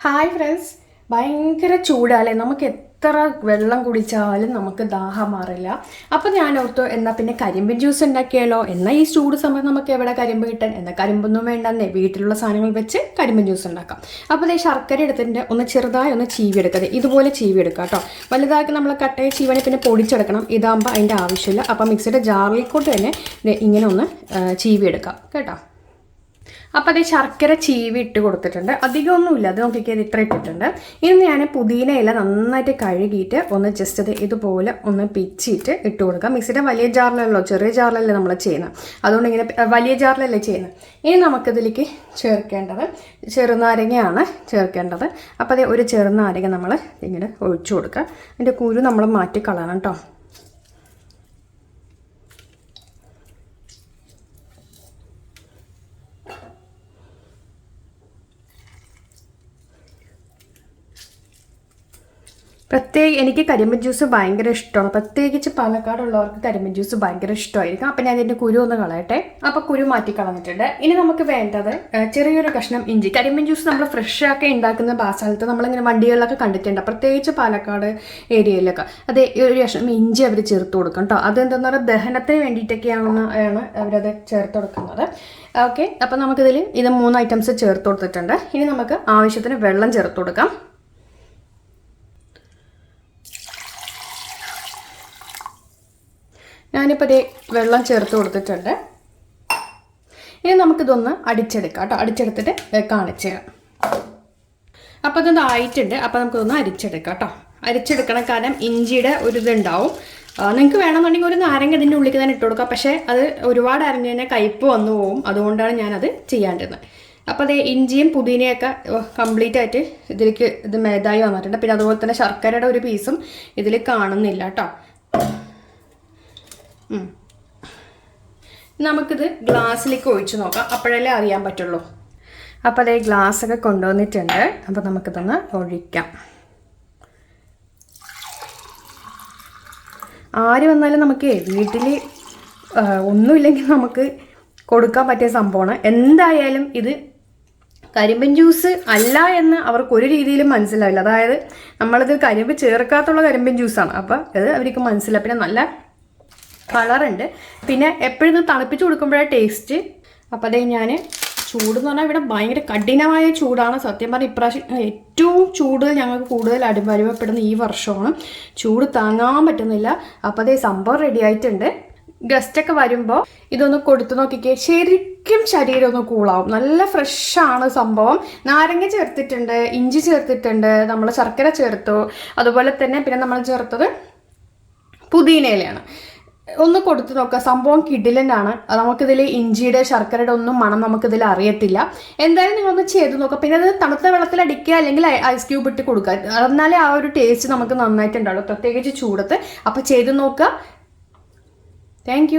Hi friends ഭയങ്കര ചൂടാല്ലേ? നമുക്ക് എത്ര വെള്ളം കുടിച്ചാലും നമുക്ക് ദാഹം മാറില്ല. അപ്പോൾ ഞാൻ ഓർത്തു എന്നാൽ പിന്നെ കരിമ്പിൻ ജ്യൂസ് ഉണ്ടാക്കിയാലോ? എന്നാൽ ഈ ചൂട് സമയത്ത് നമുക്ക് എവിടെ കരിമ്പ് കിട്ടാൻ? എന്നാൽ കരിമ്പൊന്നും വേണ്ടെന്നേ. വീട്ടിലുള്ള സാധനങ്ങൾ വെച്ച് കരിമ്പിൻ ജ്യൂസ് ഉണ്ടാക്കാം. അപ്പോൾ ഈ ശർക്കര എടുത്തിട്ട് ഒന്ന് ചെറുതായി ഒന്ന് ചീവി ദേ ഇതുപോലെ ചീവി എടുക്കുക കേട്ടോ. വലുതാക്കി നമ്മൾ കട്ടയെ ചീവനെ പിന്നെ പൊടിച്ചെടുക്കണം. ഇതാകുമ്പോൾ അതിന്റെ ആവശ്യമില്ല. അപ്പോൾ മിക്സിയുടെ ജാറിൽ ജാറിലേക്കോട്ട് തന്നെ ഇങ്ങനെ ഒന്ന് ആ, ചീവി എടുക്കാം കേട്ടോ? അപ്പോൾ അതേ ശർക്കര ചീവി ഇട്ട് കൊടുത്തിട്ടുണ്ട്. അധികമൊന്നുമില്ല. അത് നോക്കിക്കാൻ ഇത്ര ഇട്ടിട്ടുണ്ട്. ഇന്ന് ഞാൻ പുതിന ഇല നന്നായിട്ട് കഴുകിയിട്ട് ഒന്ന് ജസ്റ്റ് അത് ഇതുപോലെ ഒന്ന് പിച്ചിട്ട് ഇട്ട് കൊടുക്കാം. മിക്സിയുടെ വലിയ ജാറിലല്ലോ ചെറിയ ജാറിലല്ലേ നമ്മൾ ചെയ്യുന്നത് അതുകൊണ്ട് ഇങ്ങനെ വലിയ ജാറിലല്ലേ ചെയ്യുന്നത് ഇനി നമുക്കിതിലേക്ക് ചേർക്കേണ്ടത് ചെറുനാരങ്ങയാണ് ചേർക്കേണ്ടത്. അപ്പോൾ അതേ ഒരു ചെറുനാരങ്ങ നമ്മൾ ഇങ്ങനെ ഒഴിച്ചു കൊടുക്കുക അതിന്റെ കുരു നമ്മൾ മാറ്റി കളയണം കേട്ടോ പ്രത്യേക എനിക്ക് കരിമ്പൻ ജ്യൂസ് ഭയങ്കര ഇഷ്ടമാണ്. പ്രത്യേകിച്ച് പാലക്കാടുള്ളവർക്ക് കരിമ്പൻ ജ്യൂസ് ഭയങ്കര ഇഷ്ടമായിരിക്കും. അപ്പം ഞാൻ ഇതിന്റെ കുരു ഒന്ന് കളയട്ടെ. അപ്പോൾ കുരു മാറ്റി കളഞ്ഞിട്ടുണ്ട്. ഇനി നമുക്ക് വേണ്ടത് ചെറിയൊരു കഷ്ണം ഇഞ്ചി. കരിമ്പൻ ജ്യൂസ് നമ്മൾ ഫ്രഷ് ആക്കി ഉണ്ടാക്കുന്ന ആ സ്ഥലത്ത് നമ്മളിങ്ങനെ വണ്ടികളിലൊക്കെ കണ്ടിട്ടുണ്ട്. പ്രത്യേകിച്ച് പാലക്കാട് ഏരിയയിലൊക്കെ. അതേ ഒരു കഷ്ണം ഇഞ്ചി അവർ ചേർത്ത് കൊടുക്കും കേട്ടോ അതെന്താണെന്ന് പറഞ്ഞാൽ ദഹനത്തിന് വേണ്ടിയിട്ടൊക്കെയാണെന്ന് ആണ് അവരത് ചേർത്ത് കൊടുക്കുന്നത്. ഓക്കെ അപ്പം നമുക്കിതിൽ ഇത് മൂന്ന് ഐറ്റംസ് ചേർത്ത് കൊടുത്തിട്ടുണ്ട്. ഇനി നമുക്ക് ആവശ്യത്തിന് വെള്ളം ചേർത്ത് കൊടുക്കാം. ഞാനിപ്പോൾ ഇതേ വെള്ളം ചേർത്ത് കൊടുത്തിട്ടുണ്ട്. ഇനി നമുക്കിതൊന്ന് അടിച്ചെടുക്കാം കേട്ടോ. അടിച്ചെടുത്തിട്ട് കാണിച്ചു തരാം. അപ്പോൾ ഇതൊന്ന് ആയിട്ടുണ്ട്. അപ്പോൾ നമുക്കിതൊന്ന് അരിച്ചെടുക്കാം കേട്ടോ. അരിച്ചെടുക്കണം കാരണം ഇഞ്ചിയുടെ ഒരു ഇതുണ്ടാവും. നിങ്ങൾക്ക് വേണമെന്നുണ്ടെങ്കിൽ ഒരു നാരങ്ങ ഇതിന്റെ ഉള്ളിൽ തന്നെ ഇട്ട് കൊടുക്കാം. പക്ഷേ അത് ഒരുപാട് അരഞ്ഞ് തന്നെ കയ്പ്പ് വന്നു പോകും അതുകൊണ്ടാണ് ഞാനത് ചെയ്യാണ്ടിരുന്നത് അപ്പോൾ അതേ ഇഞ്ചിയും പുതിനയൊക്കെ കംപ്ലീറ്റ് ആയിട്ട് ഇതിലേക്ക് ഇത് മേതായി വന്നിട്ടുണ്ട്. പിന്നെ അതുപോലെ തന്നെ ശർക്കരയുടെ ഒരു പീസും ഇതിൽ കാണുന്നില്ല കേട്ടോ. നമുക്കിത് ഗ്ലാസ്സിലേക്ക് ഒഴിച്ചു നോക്കാം. അപ്പോഴല്ലേ അറിയാൻ പറ്റുള്ളൂ. അപ്പോൾ അതേ ഗ്ലാസ്സൊക്കെ കൊണ്ടുവന്നിട്ടുണ്ട്. അപ്പോൾ നമുക്കിതൊന്ന് ഒഴിക്കാം. ആര് വന്നാലും നമുക്ക് വീട്ടിൽ ഒന്നുമില്ലെങ്കിൽ നമുക്ക് കൊടുക്കാൻ പറ്റിയ സംഭവമാണ്. എന്തായാലും ഇത് കരിമ്പൻ ജ്യൂസ് അല്ല എന്ന് അവർക്ക് ഒരു രീതിയിലും മനസ്സിലാവില്ല അതായത് നമ്മളിത് കരിമ്പ് ചേർക്കാത്തുള്ള കരിമ്പൻ ജ്യൂസാണ്. അപ്പോൾ അത് അവർക്ക് മനസ്സിലാവും പിന്നെ നല്ല കളറുണ്ട്. പിന്നെ എപ്പോഴും തണുപ്പിച്ച് കൊടുക്കുമ്പോഴാണ് ടേസ്റ്റ് അപ്പോൾ അതേ ഞാൻ ചൂട് എന്ന് പറഞ്ഞാൽ ഇവിടെ ഭയങ്കര കഠിനമായ ചൂടാണ്. സത്യം പറഞ്ഞാൽ ഇപ്രാവശ്യം ഏറ്റവും ചൂട് ഞങ്ങൾക്ക് കൂടുതൽ അനുഭവപ്പെടുന്ന ഈ വർഷമാണ്. ചൂട് താങ്ങാൻ പറ്റുന്നില്ല. അപ്പോൾ അതേ സംഭവം റെഡി ആയിട്ടുണ്ട്. ഗസ്റ്റൊക്കെ വരുമ്പോൾ ഇതൊന്ന് കൊടുത്തു നോക്കിക്കേ. ശരിക്കും ശരീരം ഒന്ന് കൂളാവും നല്ല ഫ്രഷാണ് സംഭവം. നാരങ്ങ ചേർത്തിട്ടുണ്ട് ഇഞ്ചി ചേർത്തിട്ടുണ്ട് നമ്മൾ ശർക്കര ചേർത്തു. അതുപോലെ തന്നെ പിന്നെ നമ്മൾ ചേർത്തത് പുതിനയിലയാണ്. ഒന്ന് കൊടുത്തു നോക്കാം. സംഭവം കിഡിലനാണ് നമുക്കിതിൽ ഇഞ്ചിയുടെ ശർക്കരയുടെ ഒന്നും മണം നമുക്കിതിൽ അറിയത്തില്ല. എന്തായാലും നിങ്ങളൊന്ന് ചെയ്ത് നോക്കുക പിന്നെ അത് തണുത്ത വെള്ളത്തിൽ അടിക്കുക അല്ലെങ്കിൽ ഐസ് ക്യൂബ് ഇട്ട് കൊടുക്കുക. എന്നാലേ ആ ഒരു ടേസ്റ്റ് നമുക്ക് നന്നായിട്ടുണ്ടാവുള്ളൂ. പ്രത്യേകിച്ച് ചൂടത്ത്. അപ്പോൾ ചെയ്ത് നോക്കുക താങ്ക്